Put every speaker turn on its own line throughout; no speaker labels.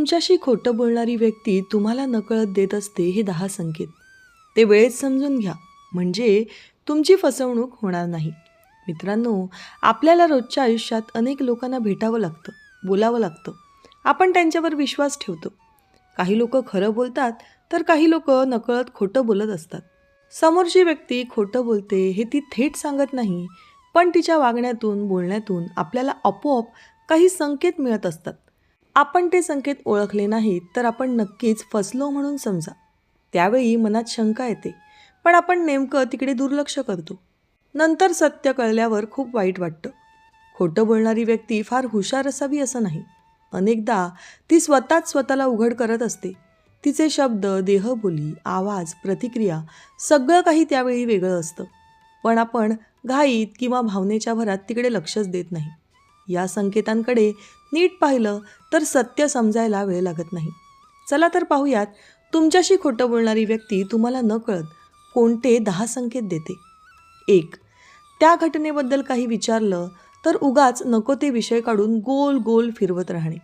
तुमच्याशी खोटं बोलणारी व्यक्ती तुम्हाला नकळत देत असते हे दहा संकेत. ते वेळेत समजून घ्या. म्हणजे तुमची फसवणूक होणार नाही. मित्रांनो आपल्याला रोजच्या आयुष्यात अनेक लोकांना भेटावं लागतं बोलावं लागतं. आपण त्यांच्यावर विश्वास ठेवतो. काही लोक खरं बोलतात तर काही लोक नकळत खोटं बोलत असतात. समोरची व्यक्ती खोटं बोलते हे ती थेट सांगत नाही पण तिच्या वागण्यातून बोलण्यातून आपल्याला आपोआप काही संकेत मिळत असतात. आपण ते संकेत ओळखले नाहीत तर आपण नक्कीच फसलो म्हणून समजा. त्यावेळी मनात शंका येते पण आपण नेमकं तिकडे दुर्लक्ष करतो. नंतर सत्य कळल्यावर खूप वाईट वाटतं. खोटं बोलणारी व्यक्ती फार हुशार असावी असं नाही. अनेकदा ती स्वतःच स्वतःला उघड करत असते. तिचे शब्द देहबोली आवाज प्रतिक्रिया सगळं काही त्यावेळी वेगळं असतं. पण आपण घाईत किंवा भावनेच्या भरात तिकडे लक्षच देत नाही. या संकेतांकडे नीट पाहिलं तर सत्य समजायला वेळ लागत नाही. चला तर पाहूयात तुमच्याशी खोटं बोलणारी व्यक्ती तुम्हाला न कळत कोणते दहा संकेत देते? एक त्या घटनेबद्दल काही विचारलं तर उगाच नको ते विषय काढून गोल गोल फिरवत राहणे.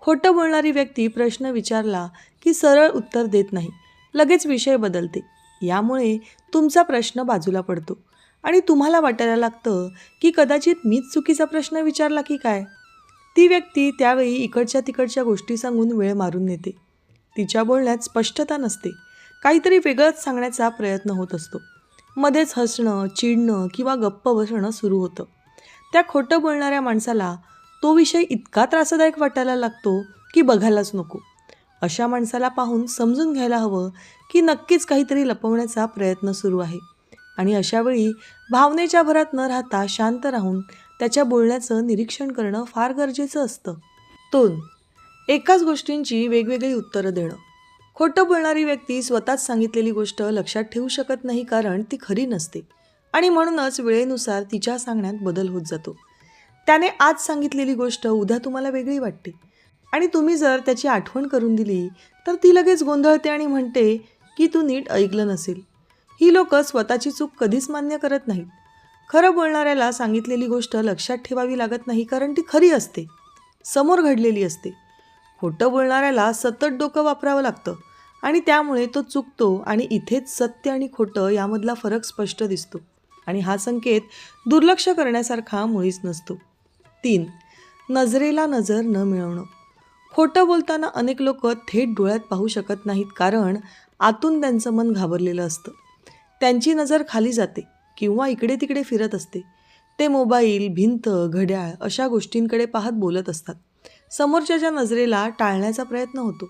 खोटं बोलणारी व्यक्ती प्रश्न विचारला की सरळ उत्तर देत नाही लगेच विषय बदलते. यामुळे तुमचा प्रश्न बाजूला पडतो. आणि तुम्हाला वाटायला लागतं की कदाचित मीच चुकीचा प्रश्न विचारला की काय? ती व्यक्ती त्यावेळी इकडच्या तिकडच्या गोष्टी सांगून वेळ मारून नेते. तिच्या बोलण्यात स्पष्टता नसते. काहीतरी वेगळंच सांगण्याचा प्रयत्न होत असतो. मध्येच हसणं चिडणं किंवा गप्प बसणं सुरू होतं. त्या खोटं बोलणाऱ्या माणसाला तो विषय इतका त्रासदायक वाटायला लागतो की बघायलाच नको. अशा माणसाला पाहून समजून घ्यायला हवं की नक्कीच काहीतरी लपवण्याचा प्रयत्न सुरू आहे. आणि अशावेळी भावनेच्या भरात न राहता शांत राहून त्याच्या बोलण्याचं निरीक्षण करणं फार गरजेचं असतं. दोन एकाच गोष्टींची वेगवेगळी उत्तरं देणं. खोटं बोलणारी व्यक्ती स्वतःच सांगितलेली गोष्ट लक्षात ठेवू शकत नाही कारण ती खरी नसते आणि म्हणूनच वेळेनुसार तिच्या सांगण्यात बदल होत जातो. त्याने आज सांगितलेली गोष्ट उद्या तुम्हाला वेगळी वाटते. आणि तुम्ही जर त्याची आठवण करून दिली तर ती लगेच गोंधळते आणि म्हणते की तू नीट ऐकलं नसेल. ही लोक स्वतःची चूक कधीच मान्य करत नाहीत. खरं बोलणाऱ्याला सांगितलेली गोष्ट लक्षात ठेवावी लागत नाही कारण ती खरी असते. समोर घडलेली असते. खोटं बोलणाऱ्याला सतत डोकं वापरावं लागतं आणि त्यामुळे तो चुकतो आणि इथेच सत्य आणि खोटं यामधला फरक स्पष्ट दिसतो. आणि हा संकेत दुर्लक्ष करण्यासारखा मुळीच नसतो. तीन नजरेला नजर न मिळवणं. खोटं बोलताना अनेक लोक थेट डोळ्यात पाहू शकत नाहीत कारण आतून त्यांचं मन घाबरलेलं असतं. त्यांची नजर खाली जाते किंवा इकडे तिकडे फिरत असते. ते मोबाईल भिंत घड्याळ अशा गोष्टींकडे पाहत बोलत असतात. समोरच्याच्या नजरेला टाळण्याचा प्रयत्न होतो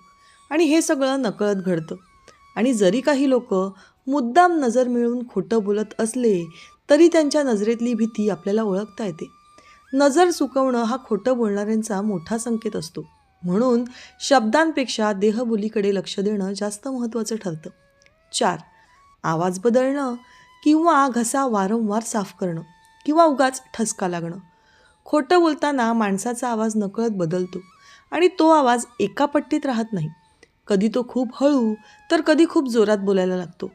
आणि हे सगळं नकळत घडतं. आणि जरी काही लोक मुद्दाम नजर मिळून खोटं बोलत असले तरी त्यांच्या नजरेतली भीती आपल्याला ओळखता येते. नजर चुकवणं हा खोटं बोलणाऱ्यांचा मोठा संकेत असतो. म्हणून शब्दांपेक्षा देहबोलीकडे लक्ष देणं जास्त महत्त्वाचं ठरतं. चार आवाज बदलणं किंवा घसा वारंवार साफ करणं किंवा उगाच ठसका लागणं. खोटं बोलताना माणसाचा आवाज नकळत बदलतो आणि तो आवाज एका पट्टीत राहत नाही. कधी तो खूप हळू तर कधी खूप जोरात बोलायला लागतो.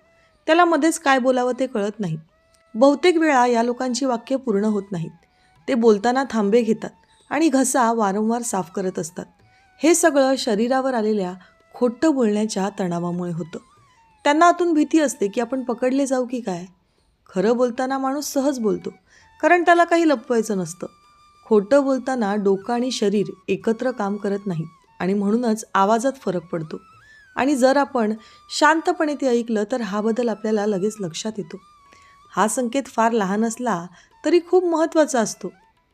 त्याला मध्येच काय बोलावं ते कळत नाही. बहुतेक वेळा या लोकांची वाक्य पूर्ण होत नाहीत. ते बोलताना थांबे घेतात आणि घसा वारंवार साफ करत असतात. हे सगळं शरीरावर आलेल्या खोटं बोलण्याच्या तणावामुळे होतं. त्यांना आतून भीती असते की आपण पकडले जाऊ की काय? खरं बोलताना माणूस सहज बोलतो कारण त्याला काही लपवायचं नसतं. खोटं बोलताना डोकं आणि शरीर एकत्र काम करत नाहीत आणि म्हणूनच आवाजात फरक पडतो. आणि जर आपण शांतपणे ते ऐकलं तर हा बदल आपल्याला लगेच लक्षात येतो. हा संकेत फार लहान असला तरी खूप महत्त्वाचा असतो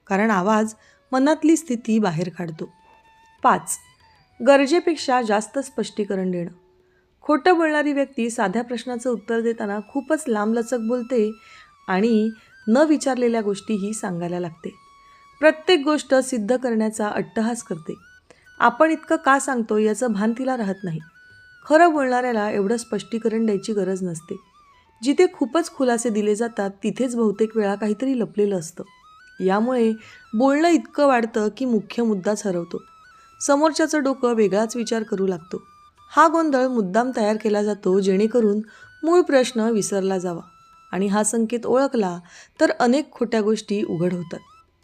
कारण आवाज मनातली स्थिती बाहेर काढतो. पाच. गरजेपेक्षा जास्त स्पष्टीकरण देणं. खोटं बोलणारी व्यक्ती साध्या प्रश्नाचं उत्तर देताना खूपच लांबलचक बोलते आणि न विचारलेल्या गोष्टीही सांगायला लागते. प्रत्येक गोष्ट सिद्ध करण्याचा अट्टहास करते. आपण इतकं का सांगतो याचं भान तिला राहत नाही. खरं बोलणाऱ्याला एवढं स्पष्टीकरण द्यायची गरज नसते. जिथे खूपच खुलासे दिले जातात तिथेच बहुतेक वेळा काहीतरी लपलेलं असतं. यामुळे बोलणं इतकं वाढतं की मुख्य मुद्दाच हरवतो. समोरच्याचं डोकं वेगळाच विचार करू लागतो. हा गोंधळ मुद्दाम तयार केला जातो जेणेकरून मूळ प्रश्न विसरला जावा आणि हा संकेत ओळखला तर अनेक खोट्या गोष्टी उघड होतात.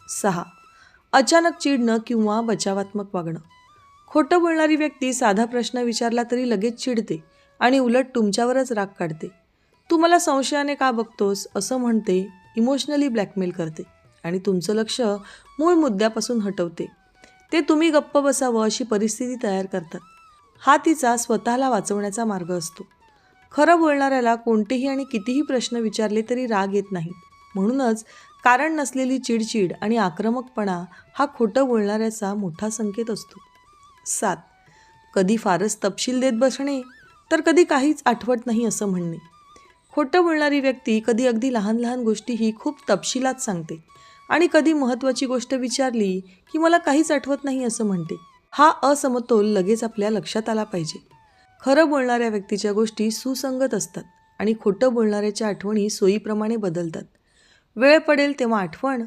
सहा. अचानक चिडणं किंवा बचावात्मक वागणं. खोटं बोलणारी व्यक्ती साधा प्रश्न विचारला तरी लगेच चिडते आणि उलट तुमच्यावरच राग काढते. तू मला संशयाने का बघतोस? असं म्हणते इमोशनली ब्लॅकमेल करते आणि तुमचं लक्ष मूळ मुद्द्यापासून हटवते. ते तुम्ही गप्प बसावं अशी परिस्थिती तयार करतात. हा तिचा स्वतःला वाचवण्याचा मार्ग असतो. खरं बोलणाऱ्याला कोणतेही आणि कितीही प्रश्न विचारले तरी राग येत नाही. म्हणूनच कारण नसलेली चिडचिड आणि आक्रमकपणा हा खोटं बोलणाऱ्याचा मोठा संकेत असतो. सात. कधी फारच तपशील देत बसणे तर कधी काहीच आठवत नाही असं म्हणणे. खोटं बोलणारी व्यक्ती कधी अगदी लहान लहान गोष्टीही खूप तपशिलात सांगते आणि कधी महत्त्वाची गोष्ट विचारली की मला काहीच आठवत नाही असं म्हणते. हा असमतोल लगेच आपल्या लक्षात आला पाहिजे. खरं बोलणाऱ्या व्यक्तीच्या गोष्टी सुसंगत असतात आणि खोटं बोलणाऱ्याच्या आठवणी सोयीप्रमाणे बदलतात. वेळ पडेल तेव्हा आठवण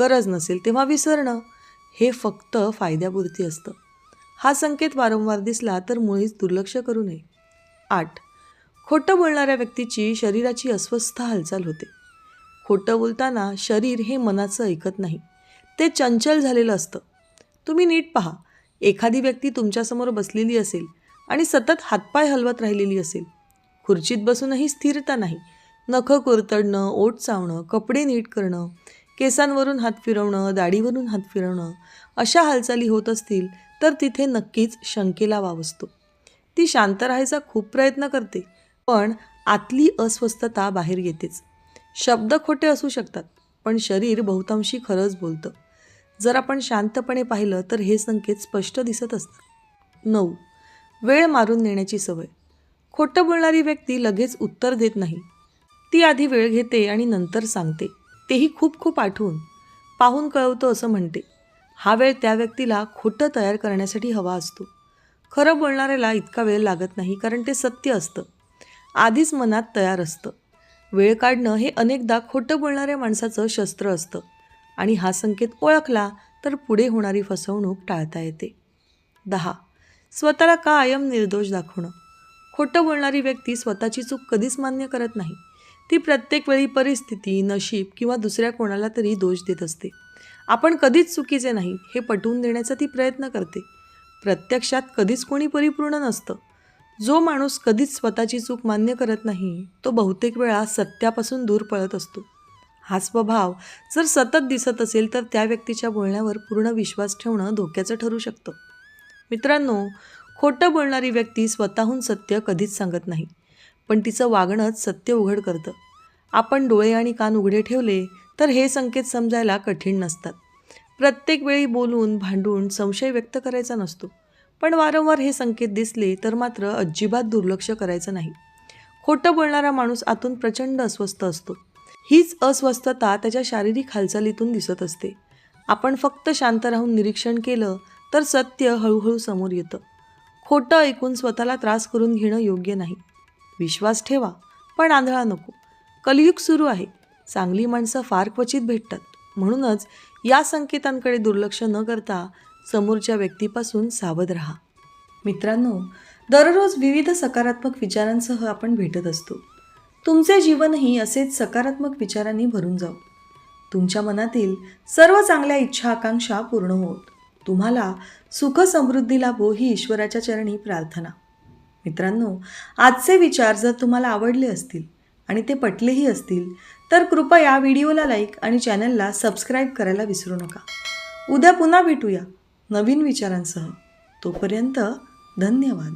गरज नसेल तेव्हा विसरणं हे फक्त फायद्यापुरती असतं. हा संकेत वारंवार दिसला तर मुळीच दुर्लक्ष करू नये. आठ. खोटं बोलणाऱ्या व्यक्तीची शरीराची अस्वस्थ हालचाल होते. खोटं बोलताना शरीर हे मनाचं ऐकत नाही. ते चंचल झालेलं असतं. तुम्ही नीट पहा. एखादी व्यक्ती तुमच्यासमोर बसलेली असेल आणि सतत हातपाय हलवत राहिलेली असेल खुर्चीत बसूनही स्थिरता नाही. नखं कुरतडणं ओठ चावणं कपडे नीट करणं केसांवरून हात फिरवणं दाढीवरून हात फिरवणं अशा हालचाली होत असतील तर तिथे नक्कीच शंकेला वाव असतो. ती शांत राहायचा खूप प्रयत्न करते पण आतली अस्वस्थता बाहेर येतेच. शब्द खोटे असू शकतात पण शरीर बहुतांशी खरंच बोलतं. जर आपण शांतपणे पाहिलं तर हे संकेत स्पष्ट दिसत असतात. नऊ. वेळ मारून नेण्याची सवय. खोटं बोलणारी व्यक्ती लगेच उत्तर देत नाही. ती आधी वेळ घेते आणि नंतर सांगते. तेही खूप खूप आठवून. पाहून कळवतो असं म्हणते. हा वेळ त्या व्यक्तीला खोटं तयार करण्यासाठी हवा असतो. खरं बोलणाऱ्याला इतका वेळ लागत नाही कारण ते सत्य असतं. आधीच मनात तयार असतं. वेळ काढणं हे अनेकदा खोटं बोलणाऱ्या माणसाचं शस्त्र असतं. आणि हा संकेत ओळखला तर पुढे होणारी फसवणूक टाळता येते. दहा. स्वतःला कायम निर्दोष दाखवणं? खोटं बोलणारी व्यक्ती स्वतःची चूक कधीच मान्य करत नाही. ती प्रत्येक वेळी परिस्थिती नशीब किंवा दुसऱ्या कोणाला तरी दोष देत असते. आपण कधीच चुकीचे नाही हे पटवून देण्याचा ती प्रयत्न करते. प्रत्यक्षात कधीच कोणी परिपूर्ण नसतं. जो माणूस कधीच स्वतःची चूक मान्य करत नाही तो बहुतेक वेळा सत्यापासून दूर पळत असतो. हा स्वभाव जर सतत दिसत असेल तर त्या व्यक्तीच्या बोलण्यावर पूर्ण विश्वास ठेवणं धोक्याचं ठरू शकतं. मित्रांनो खोटं बोलणारी व्यक्ती स्वतःहून सत्य कधीच सांगत नाही पण तिचं वागणंच सत्य उघड करतं. आपण डोळे आणि कान उघडे ठेवले तर हे संकेत समजायला कठीण नसतात. प्रत्येक वेळी बोलून भांडून संशय व्यक्त करायचा नसतो पण वारंवार हे संकेत दिसले तर मात्र अजिबात दुर्लक्ष करायचं नाही. खोटं बोलणारा माणूस आतून प्रचंड अस्वस्थ असतो. हीच अस्वस्थता त्याच्या शारीरिक हालचालीतून दिसत असते. आपण फक्त शांत राहून निरीक्षण केलं तर सत्य हळूहळू समोर येतं. खोटं ऐकून स्वतःला त्रास करून घेणं योग्य नाही. विश्वास ठेवा पण आंधळा नको. कलियुग सुरू आहे. चांगली माणसं फार क्वचित भेटतात. म्हणूनच या संकेतांकडे दुर्लक्ष न करता समोरच्या व्यक्तीपासून सावध राहा. मित्रांनो दररोज विविध सकारात्मक विचारांसह आपण भेटत असतो. तुमचे जीवनही असेच सकारात्मक विचारांनी भरून जाऊ. तुमच्या मनातील सर्व चांगल्या इच्छा आकांक्षा पूर्ण होत. तुम्हाला सुख समृद्धी लाभो ही ईश्वराच्या चरणी प्रार्थना. मित्रांनो आजचे विचार जर तुम्हाला आवडले असतील आणि ते पटलेही असतील तर कृपया व्हिडिओला लाईक आणि चॅनलला सबस्क्राईब करायला विसरू नका. उद्या पुन्हा भेटूया नवीन विचारांसह. तोपर्यंत धन्यवाद.